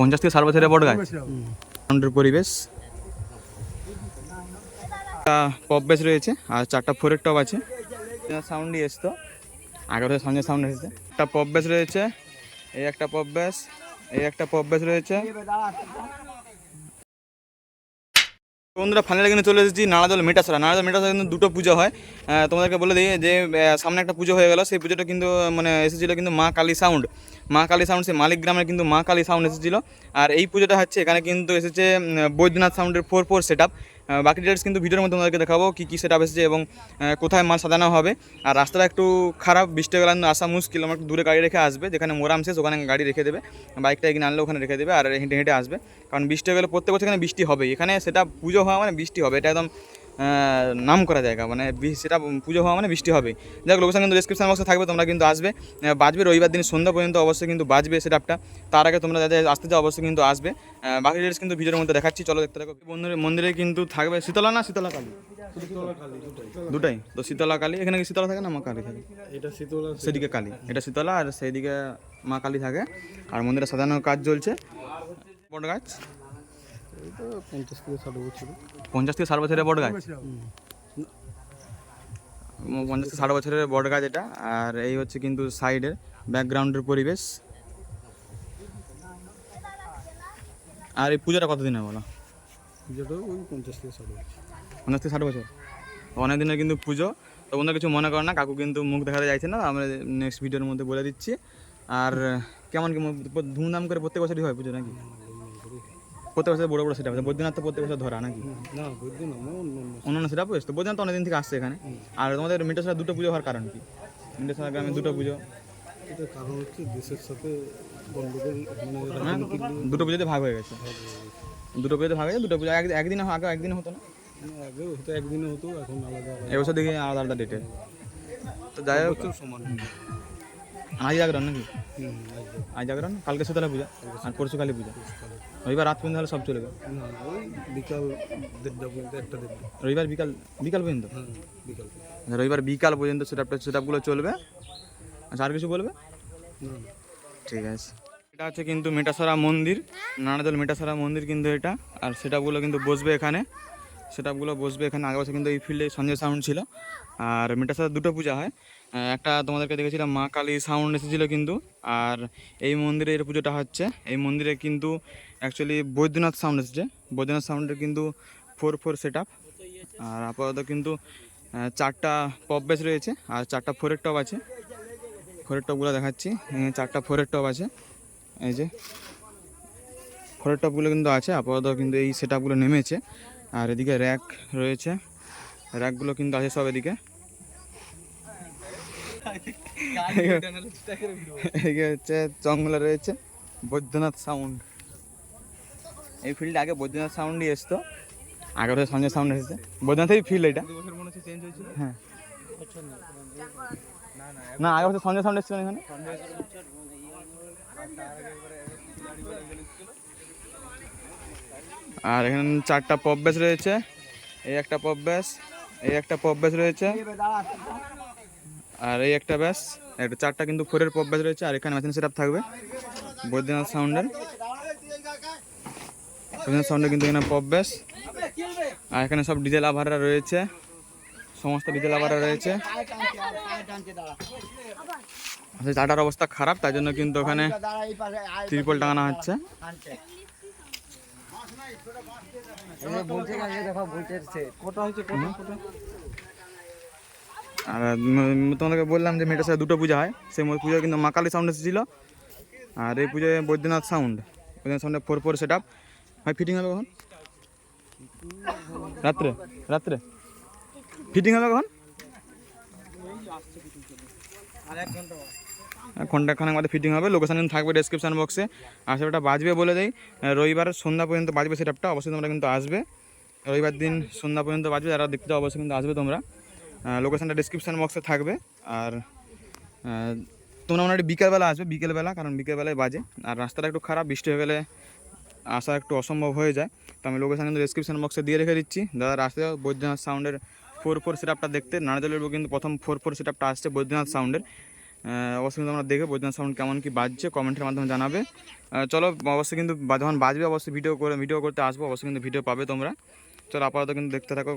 পঞ্চাশ থেকে ষাট বছরের বড় গাছ। পরিবেশ। পপ বেশ রয়েছে আর চারটা ফোরের টপ আছে। সাউন্ডই এসতো আগের সঙ্গে সাউন্ড এসেছে। একটা পপ বেশ রয়েছে এই একটা পপ বেশ এই একটা পপ বেশ রয়েছে। বন্ধুরা ফাইনালি কিন্তু চলে এসেছি নানাদল মেটাসরা। নানাদল মেটাসরা কিন্তু দুটো পুজো হয়। তোমাদেরকে বলে দিই যে সামনে একটা পুজো হয়ে গেল। সেই পুজোটা কিন্তু মানে এসেছিল কিন্তু মা কালী সাউন্ড মা কালী সাউন্ড সেই মালিক গ্রামের কিন্তু মা কালী সাউন্ড এসেছিল। আর এই পুজোটা হচ্ছে, এখানে কিন্তু এসেছে বৈদ্যনাথ সাউন্ডের ফোর ফোর সেট বাকি ডিটেলস কিন্তু ভিডিওর মধ্যে তোমাদেরকে দেখাবো কী কী সেটা এসেছে এবং কোথায় মাল সাজানো হবে। আর রাস্তাটা একটু খারাপ, বৃষ্টি গেলে আসা মুশকিল। আমার দূরে গাড়ি রেখে আসবে, যেখানে মোরাম শেষ, ওখানে গাড়ি রেখে দেবে। বাইকটা এগিয়ে আনলে ওখানে রেখে দেবে, আর হেঁটে হেঁটে আসবে। কারণ বৃষ্টি গেলে প্রত্যেক বছর এখানে বৃষ্টি হবে এখানে সেটা পুজো হওয়া মানে বৃষ্টি হবে, এটা একদম নাম করা জায়গা মানে সেটা পুজো হওয়া মানে বৃষ্টি হবে। যাক লোকেশন কিন্তু ডিসক্রিপশন বক্সে থাকবে তোমরা কিন্তু আসবে। বাজবে রবিবার দিন সন্ধ্যা পর্যন্ত অবশ্যই কিন্তু বাজবে সেটআপটা তার আগে তোমরা যাদের আসতে চাও অবশ্যই কিন্তু আসবে। বাকি ডিটেলস কিন্তু ভিডিওর মধ্যে দেখাচ্ছি চলো দেখতে থাকো। মন্দিরে মন্দিরে কিন্তু থাকবে শীতলা না শীতলা কালী দুটাই। তো শীতলা কালী এখানে কি শীতলা থাকে না মা কালী থাকে? এটা শীতল সেদিকে কালী। এটা শীতলা আর সেইদিকে মা কালী থাকে। আর মন্দিরে সাজানোর কাজ চলছে। বড় গাছ। পঞ্চাশ থেকে ষাট বছর। পঞ্চাশ থেকে ষাট বছরের বড় গাছ? পঞ্চাশ থেকে ষাট বছরের বড় গাছ এটা। আর এই হচ্ছে কিন্তু সাইডের ব্যাকগ্রাউন্ডের পরিবেশ। আর এই পুজোটা কতদিনে বলো? ওই পঞ্চাশ থেকে ষাট বছর। পঞ্চাশ থেকে ষাট বছর? অনেক দিনের কিন্তু পুজো। তো বন্ধুরা কিছু মনে করো না কাকু কিন্তু মুখ দেখাতে চাইছে না আমরা নেক্সট ভিডিওর মধ্যে বলে দিচ্ছি। আর কেমন কি ধুমধাম করে প্রত্যেক বছরই হয় পুজো নাকি? প্রত্যেক বছর বড় বড় সেটা বৈদ্যনাথ তো প্রত্যেক বছর ধরা নাকি? না অন্য অন্য সেটা তো বৈদ্যনাথ অনেকদিন থেকে আসছে এখানে। আর তোমাদের মিটার দুটো পুজো হওয়ার কারণ কি? মিটার গ্রামে দুটো পুজো। কারণ হচ্ছে দেশের সাথে মানে হ্যাঁ, দুটো পুজোতে ভাগ হয়ে গেছে। দুটো পুজোতে ভাগ হয়ে গেছে দুটো পুজো এক একদিন আগে একদিন হতো না? আগে হতো একদিনে হতো এখন আলাদা আলাদা। এবছর দেখি আলাদা আলাদা ডেটে তো যাই হোক। সমান। আজ জাগরণ নাকি। আজ জাগরণ কালকে শীতলা পূজা আর পরশু কালী পূজা রবিবার রাত পর্যন্ত হলে সব চলে ওই বিকাল দেড়টা পর্যন্ত একটা দেড়টা রবিবার বিকাল বিকাল পর্যন্ত বিকাল রবিবার বিকাল পর্যন্ত সেটআপটা সেটআপগুলো চলবে আচ্ছা আর কিছু বলবে ঠিক আছে এটা হচ্ছে কিন্তু মেটাসরা মন্দির। নানাদল মেটাসরা মন্দির কিন্তু এটা। আর সেটাপগুলো কিন্তু বসবে এখানে। সেটাপগুলো বসবে এখানে। আগে বছর কিন্তু এই ফিল্ডে সঞ্জয় সাউন্ড ছিল। আর মেটাসরা দুটো পূজা হয়। একটা তোমাদেরকে দেখেছিলাম, মা কালী সাউন্ড এসেছিল কিন্তু। আর এই মন্দিরে এর পুজোটা হচ্ছে। এই মন্দিরে কিন্তু অ্যাকচুয়ালি বৈদ্যনাথ সাউন্ড এসেছে। বৈদ্যনাথ সাউন্ডের কিন্তু ফোর ফোর সেট আর আপাতত কিন্তু চারটা পপ বেস রয়েছে। আর চারটা ফোরের টপ আছে। ফোরের টপগুলো দেখাচ্ছি। চারটা ফোরের টপ আছে। এই যে ফোরের টপগুলো কিন্তু আছে। আপাতত কিন্তু এই সেট নেমেছে। আর এদিকে র্যাক রয়েছে। র্যাকগুলো কিন্তু আছে সব এদিকে। হচ্ছে জঙ্গলে রয়েছে বৈদ্যনাথ সাউন্ড। এই ফিল্ডে আগে বৈদ্যনাথ সাউন্ডই এসতো আগে তো সঞ্জয় সাউন্ড এসেছে। বৈদ্যনাথের ফিল্ড এটা। হ্যাঁ। না আগে বছর সঞ্জয় সাউন্ড এসেছিল এখানে। আর এখানে চারটা পপ বেস রয়েছে। এই একটা পপ বেস এই একটা পপ বেস রয়েছে। আর এই একটা ব্যাস একটা চারটা কিন্তু ফোরের পপ ব্যাস রয়েছে আর এখানে মেশিন সেট থাকবে বৈদ্যনাথ সাউন্ডের বৈদ্যনাথ সাউন্ডের কিন্তু এখানে পপ বেস আর এখানে সব ডিজেল আভাররা রয়েছে সমস্ত ডিজেল আভাররা রয়েছে। আচ্ছা চাটার অবস্থা খারাপ তাই জন্য কিন্তু ওখানে ত্রিপল টাঙানো হচ্ছে। আর তোমাদেরকে বললাম যে মেয়েটার সাথে দুটো পূজা হয়। সেই পুজো কিন্তু মা কালী সাউন্ড এসেছিল। আর এই পুজোয় বৈদ্যনাথ সাউন্ড বৈদ্যনাথ সাউন্ডে ফোর ফোর সেট আপ হয় ফিটিং হবে কখন? রাত্রে রাত্রে। ফিটিং হবে কখন? ঘণ্টা খানেক মধ্যে ফিটিং হবে। লোকেশন থাকবে ডেসক্রিপশন বক্সে আর সেটা বাজবে বলে দেয় রবিবার সন্ধ্যা পর্যন্ত বাজবে সেটআপটা অবশ্যই তোমরা কিন্তু আসবে। রবিবার দিন সন্ধ্যা পর্যন্ত বাজবে। যারা দেখতে অবশ্যই কিন্তু আসবে তোমরা। লোকেশনটা ডেসক্রিপশন বক্সে থাকবে। আর তোমরা মোটামুটি বিকেলবেলা আসবে, বিকেলবেলা, কারণ বিকেলবেলায় বাজে। আর রাস্তাটা একটু খারাপ, বৃষ্টি হয়ে গেলে আসা একটু অসম্ভব হয়ে যায়। তো আমি লোকেশন কিন্তু ডেসক্রিপশন বক্সে দিয়ে রেখে দিচ্ছি। দাদা, রাস্তায় বৈদ্যনাথ সাউন্ডের ফোর ফোর সেটআপটা দেখতে। নারকেলের কিন্তু প্রথম ফোর ফোর সেটআপটা আসছে বৈদ্যনাথ সাউন্ডের অবশ্যই কিন্তু তোমরা দেখে বৈদ্যনাথ সাউন্ড কেমন, কি বাজছে, কমেন্টের মাধ্যমে জানাবে। চলো, অবশ্যই কিন্তু যখন বাজবে, অবশ্যই ভিডিও করে ভিডিও করতে আসব, অবশ্যই কিন্তু ভিডিও পাবে তোমরা। চলো, আপাতত কিন্তু দেখতে থাকো।